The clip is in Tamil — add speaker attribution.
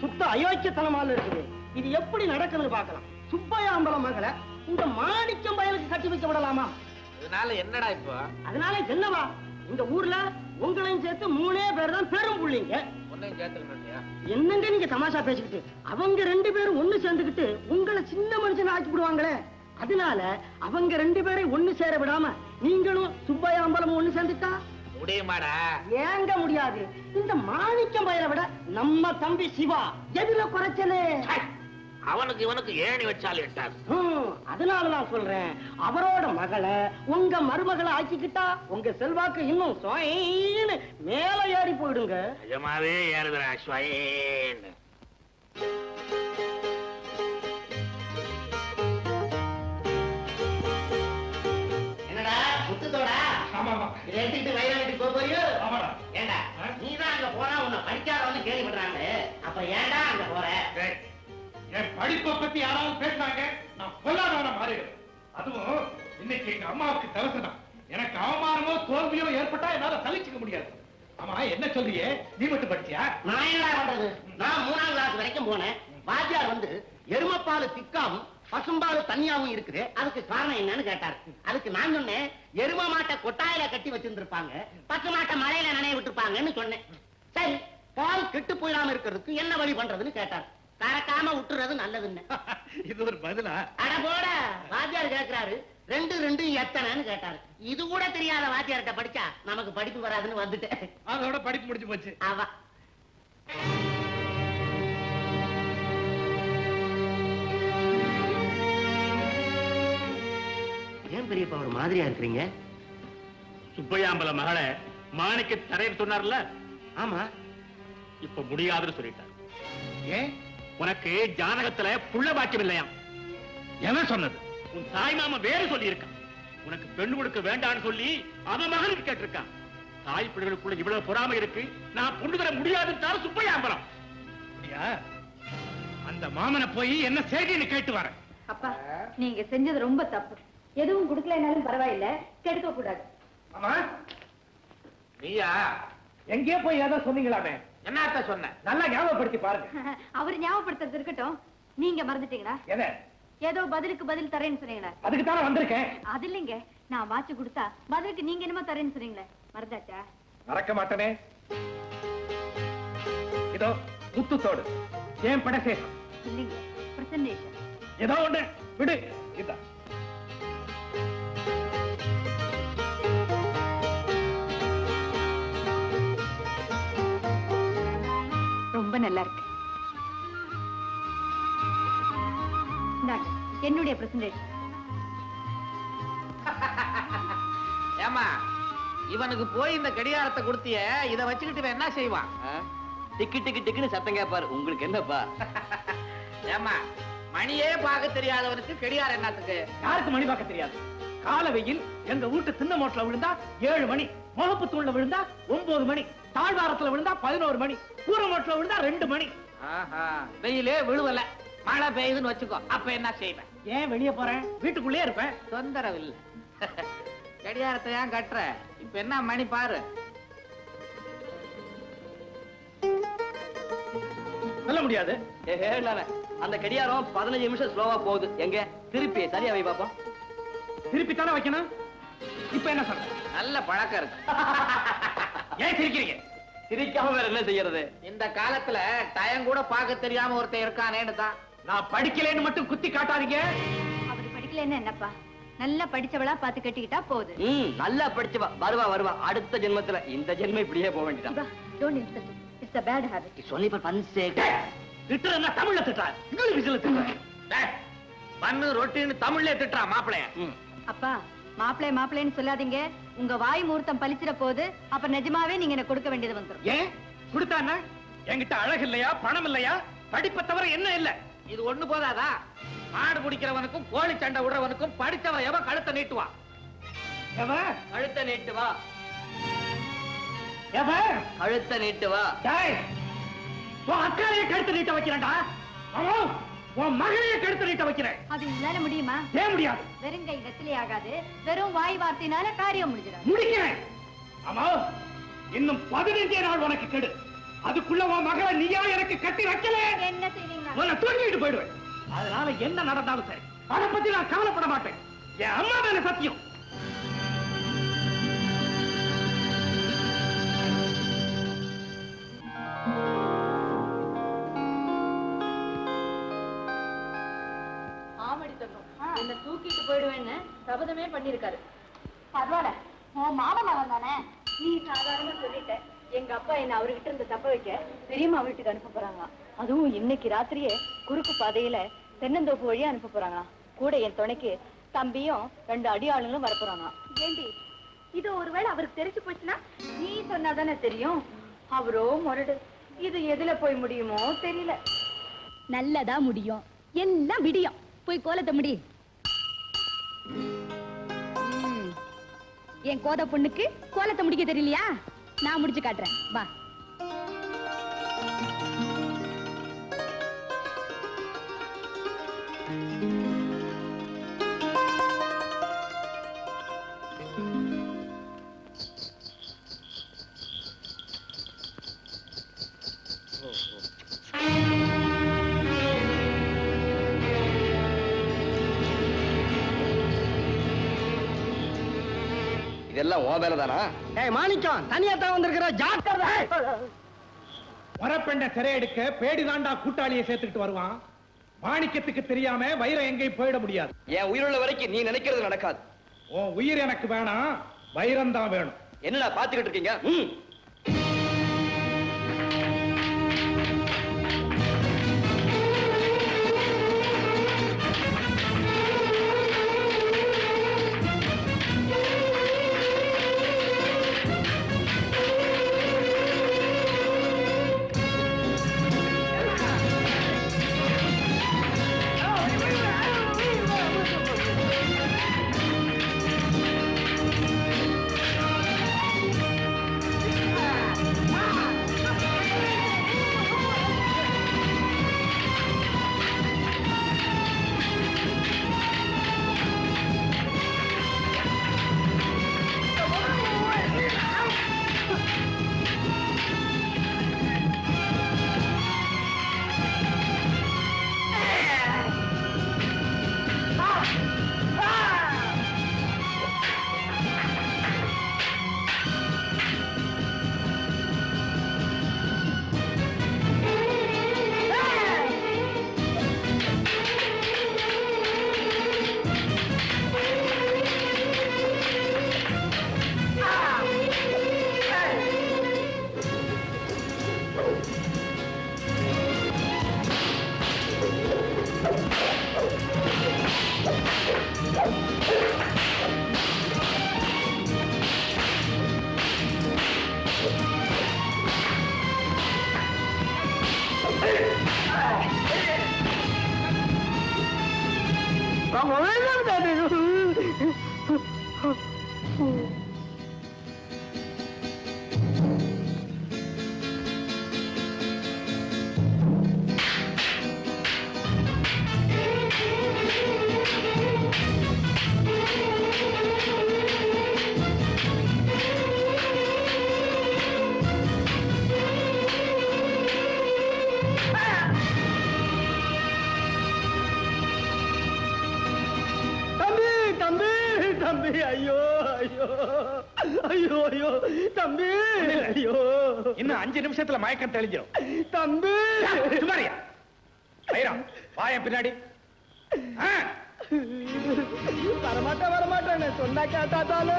Speaker 1: சுத்த அயோக்கியத்தனமால இருக்குது. இது எப்படி நடக்குதுன்னு பார்க்கலாம். சுப்பையாம்பலம் மகளை இந்த மாணிக்கம் பயலுக்கு கட்டி வைக்க விடலாமா?
Speaker 2: அதனால என்னடா இப்போ?
Speaker 1: அதனால என்னவா? இந்த ஊர்ல உங்களையும் சேர்த்து மூணே பேர் தான் பெரும் புள்ளிங்க. என்னங்க நீங்க தமாஷா பேசிக்கிட்டு? அவங்க ரெண்டு பேரும் ஒண்ணு சேர்ந்துக்கிட்டு உங்களை சின்ன மனுஷன் ஆக்கி விடுவாங்களே. அதனால அவங்க ரெண்டு பேரை ஒண்ணு சேர விடாம நீங்களும் சுப்பையாம்பலமும் ஒண்ணு சேர்ந்துட்டா
Speaker 2: முடியுமாடா?
Speaker 1: ஏங்க முடியாது. இந்த மாணிக்கம் பயிரை விட நம்ம தம்பி சிவா எதுல குறைச்சலு?
Speaker 2: ச்சே, அவனுக்கு இவனுக்கு ஏணி வச்சால் எட்டாது.
Speaker 1: ஹம், அதனால நான் சொல்றேன். அவரோட மகளை உங்க மருமகளை ஆக்கிக்கிட்டா உங்க செல்வாக்கு இன்னும் சொயின்னு மேல ஏறி போயிடுங்க.
Speaker 2: நிஜமாவே ஏறுதுடா ஸ்வயேன்னு
Speaker 1: என்னடா முத்துத்தோடா?
Speaker 3: ஆமாமா
Speaker 1: இதை எடுத்துக்கிட்டு வயலாட்டுக்கு போக போறியோ ஏண்டா? நீ தான் அங்க போனா உன்னை படிக்காதவன்னு கேள்விப்படுறாங்க அப்ப ஏன்டா அங்க போற?
Speaker 3: என் படிப்பை பத்தி யாராவது பேசுனாங்க? நான் பொல்லாதவன மாறிடுவேன். அதுவும் இன்னைக்கு எங்க அம்மாவுக்கு தவசனம் எனக்கு அவமானமோ தோல்வியோ ஏற்பட்டா என்னால சலிச்சுக்க முடியாது. ஆமா என்ன சொல்றியே? நீ மட்டும் படிச்சியா?
Speaker 1: நான் என்னடா பண்றது? நான் மூணாம் கிளாஸ் வரைக்கும் போனேன். வாத்தியார் வந்து எருமப்பால் திக்காவும் பசும்பால் தனியாவும் இருக்குது. அதுக்கு காரணம் என்னன்னு கேட்டார். அதுக்கு நான் சொன்னேன் எரும மாட்டை கொட்டாயில கட்டி வச்சிருந்திருப்பாங்க பசு மாட்டை மழையில நனைய விட்டுருப்பாங்கன்னு சொன்னேன். சரி பால் கெட்டு போயிடாம இருக்கிறதுக்கு என்ன வழி பண்றதுன்னு கேட்டார். கறக்காம விட்டுறது நல்லதுன்னு.
Speaker 3: இது ஒரு பதிலா?
Speaker 1: அட போட வாத்தியார் கேக்குறாரு. ரெண்டு ரெண்டு எத்தனைன்னு கேட்டாரு. இது கூட தெரியாத வாத்தியார்கிட்ட படிச்சா நமக்கு படிப்பு வராதுன்னு வந்துட்டேன்.
Speaker 3: அதோட படிப்பு முடிஞ்சு போச்சு.
Speaker 1: அவ பெரியப்பா ஒரு மாதிரியா இருக்கிறீங்க?
Speaker 4: சுப்பையாம்பல மகளை மாணிக்க தரையில் சொன்னார்ல?
Speaker 1: ஆமா.
Speaker 4: இப்ப முடியாதுன்னு சொல்லிட்டார்.
Speaker 3: ஏன்
Speaker 4: உனக்கு ஜாதகத்துல புள்ள பாக்கியம் இல்லையாம்
Speaker 3: என்ன சொன்னது?
Speaker 4: உன் தாய் மாமா வேற சொல்லி இருக்கான் உனக்கு பெண் கொடுக்க வேண்டாம்னு சொல்லி அவன் மகனுக்கு கேட்டிருக்கான் தாய் பிள்ளைகளுக்குள்ள இவ்வளவு பொறாமை இருக்கு நான் பொண்ணு தர முடியாதுன்னு சுப்பையாம்பலம்.
Speaker 3: அந்த மாமனை போய் என்ன செய்தின்னு கேட்டு வரேன்.
Speaker 5: அப்பா நீங்க செஞ்சது ரொம்ப தப்பு. எதுவும் கொடுக்கலைனாலும் பரவாயில்ல கெடுக்க கூடாது.
Speaker 3: ஆமா
Speaker 2: நீயா?
Speaker 3: எங்கேயோ போய் ஏதோ சொன்னீங்களாமே.
Speaker 2: என்னத்த சொன்ன?
Speaker 3: நல்லா ஞாபகப்படுத்தி பாருங்க.
Speaker 5: அவர் ஞாபகப்படுத்துறது இருக்கட்டும். நீங்க மறந்துட்டீங்களா?
Speaker 3: எதை?
Speaker 5: ஏதோ பதிலுக்கு பதில் தரேன்னு சொன்னீங்களே.
Speaker 3: அதுக்கு தானே வந்திருக்கேன்.
Speaker 5: அது இல்லைங்க. நான் வாட்ச் கொடுத்தா பதிலுக்கு நீங்க என்னமோ தரேன்னு சொன்னீங்களே. மறந்தாச்சா
Speaker 3: மறக்க மாட்டனே. இதோ முத்துத்தோடு. ஏன் பட சேஷம்
Speaker 5: இல்லைங்க. பிரசன்டேஷன்.
Speaker 3: ஏதோ ஒண்ணு. விடு. இதா
Speaker 5: நல்லா இருக்கு. என்னுடைய பிரசன்டேஷன்
Speaker 2: ஏமா இவனுக்கு போய் இந்த கடிகாரத்தை கொடுத்திய இத வச்சுக்கிட்டு என்ன செய்வான்?
Speaker 6: டிக்கு டிக்கு டிக்குன்னு சத்தம் கேட்பாரு. உங்களுக்கு என்னப்பா?
Speaker 2: ஏமா மணியே பார்க்க தெரியாதவனுக்கு கடிகாரம் என்னத்துக்கு?
Speaker 3: யாருக்கு மணி பார்க்க தெரியாது? கால வெயில் எங்க வீட்டு திண்ண மோட்டில் விழுந்தா ஏழு மணி முகப்பு தூண்ல விழுந்தா ஒன்பது மணி தாழ்வாரத்துல விழுந்தா பதினோரு மணி. கூரை மோட்டில் விழுந்தா ரெண்டு மணி.
Speaker 2: ஆஹா வெயிலே விழுவல. மழை பெய்யுதுன்னு வச்சுக்கோ அப்ப என்ன செய்வேன்?
Speaker 3: ஏன் வெளியே போறேன்? வீட்டுக்குள்ளே இருப்பேன்.
Speaker 2: தொந்தரவு இல்ல. கடிகாரத்தை ஏன் கட்டுற? இப்ப என்ன மணி பாரு.
Speaker 3: சொல்ல முடியாது.
Speaker 6: அந்த கடியாரம் பதினஞ்சு நிமிஷம் ஸ்லோவா போகுது. எங்க? திருப்பி சரியா வை பாப்போம்.
Speaker 3: திருப்பி தானே வைக்கணும்? இப்ப என்ன சொல்ற?
Speaker 2: நல்ல பழக்கம் இருக்கு.
Speaker 3: ஏன் சிரிக்கிறீங்க?
Speaker 6: சிரிக்காம வேற என்ன செய்யறது?
Speaker 2: இந்த காலத்துல டயம் கூட பார்க்க தெரியாம ஒருத்தன் இருக்கானேன்னு தான்.
Speaker 3: நான் படிக்கலைன்னு மட்டும் குத்தி காட்டாதீங்க.
Speaker 5: அவர் படிக்கலைன்னா என்னப்பா? நல்லா படிச்சவளா பார்த்து கட்டிக்கிட்டா போகுது.
Speaker 6: ம் நல்லா படிச்சவா. வருவா வருவா. அடுத்த ஜென்மத்துல இந்த ஜென்மம் இப்படியே போக வேண்டியதான்
Speaker 5: Siva don't insult it's a bad habit
Speaker 6: சொல்லி பன்சே
Speaker 3: திட்டுறதுன்னா தமிழ்ல திட்டுறாரு இங்கிலீஷ்ல திட்டுறேன்
Speaker 2: டேய், பண்ணு ரொட்டின்னு தமிழ்ல திட்டுறான் மாப்பிளைய
Speaker 5: அப்பா மாப்பிள்ளை மாப்பிள்ளைன்னு சொல்லாதீங்க. உங்க வாய் முகூர்த்தம் பலிச்சிட போது அப்ப நிஜமாவே நீங்க எனக்கு கொடுக்க வேண்டியது வந்துரும்.
Speaker 3: ஏன்? கொடுத்தானா என்கிட்ட அழகு இல்லையா? பணம் இல்லையா? படிப்பை தவிர என்ன இல்ல?
Speaker 2: இது ஒண்ணு போதாதா? மாடு பிடிக்கிறவனுக்கும் கோழி சண்டை விடுறவனுக்கும் படிச்சவன் எவன் கழுத்தை நீட்டுவான்
Speaker 3: எவன்
Speaker 6: கழுத்த நீட்டு வா
Speaker 3: எவன்
Speaker 6: கழுத்த நீட்டு வா
Speaker 3: டேய் உன் அக்காலையே கழுத்து நீட்ட வைக்கிறேன்டா. உன் மகளையே நீட்ட வைக்கிறேன்.
Speaker 5: அது உங்களால முடியுமா?
Speaker 3: ஏன் முடியாது?
Speaker 5: வெறும் கை வெத்திலே ஆகாது வெறும் வாய் வார்த்தையினால காரியம் முடிஞ்சிடும்.
Speaker 3: முடிக்கிறேன். ஆமா இன்னும் பதினைஞ்சே நாள் உனக்கு கெடு. அதுக்குள்ள உன் மகளை நீயா எனக்கு கட்டி வைக்கல
Speaker 5: என்ன செய்வீங்க?
Speaker 3: உன்னை தூக்கிட்டு போயிடுவேன். அதனால என்ன நடந்தாலும் சரி. அதை பத்தி நான் கவலைப்பட மாட்டேன். என் அம்மா மேல சத்தியம்.
Speaker 5: சபதமே பண்ணிருக்காரு. பரவாயில்ல. உன் மாமன் மகன் தானே? நீ சாதாரணமா சொல்லிட்ட. எங்க அப்பா என்ன அவர்கிட்ட இருந்து தப்ப வைக்க? பெரியம்மா வீட்டுக்கு அனுப்ப போறாங்க அதுவும் இன்னைக்கு ராத்திரியே குறுக்கு பாதையில தென்னந்தோப்பு வழியா அனுப்ப போறாங்க கூட என் துணைக்கு தம்பியும் ரெண்டு அடியாளுங்களும் வர போறாங்க ஏண்டி இது ஒருவேளை அவருக்கு தெரிஞ்சு போச்சுன்னா நீ சொன்னாதானே தெரியும்? அவரோ முரடு. இது எதுல போய் முடியுமோ தெரியல.
Speaker 7: நல்லதா முடியும். எல்லாம் விடியும். போய் கோலத்தை முடி. என் கோத பொண்ணுக்கு கோலத்தை முடிக்க தெரியலையா? நான் முடிச்சு காட்டுறேன். வா.
Speaker 6: இதெல்லாம் உன் வேலை தானா
Speaker 1: ஏய் மாணிக்கம் தனியா தான் வந்திருக்கிற ஜாக்கிரதை.
Speaker 3: வரப்பெண்ண சிறையெடுக்க பேடி தாண்டா கூட்டாளியை சேர்த்துக்கிட்டு வருவான். மாணிக்கத்துக்கு தெரியாம வைரம் எங்கேயும் போயிட முடியாது.
Speaker 6: என் உயிருள்ள வரைக்கும் நீ நினைக்கிறது நடக்காது.
Speaker 3: உன் உயிர் எனக்கு வேணாம் வைரம் தான் வேணும்.
Speaker 6: என்னடா பாத்துக்கிட்டு இருக்கீங்க? ம்.
Speaker 1: ஐயோ.
Speaker 3: இன்னும் அஞ்சு நிமிஷத்துல மயக்கம் தெளிஞ்சிடும்
Speaker 1: தம்பி.
Speaker 3: சுமாரியா. வைரம் வாயன் பின்னாடி.
Speaker 1: வரமாட்டேன் வரமாட்டேன். சொன்னா கேட்டாத்தாலே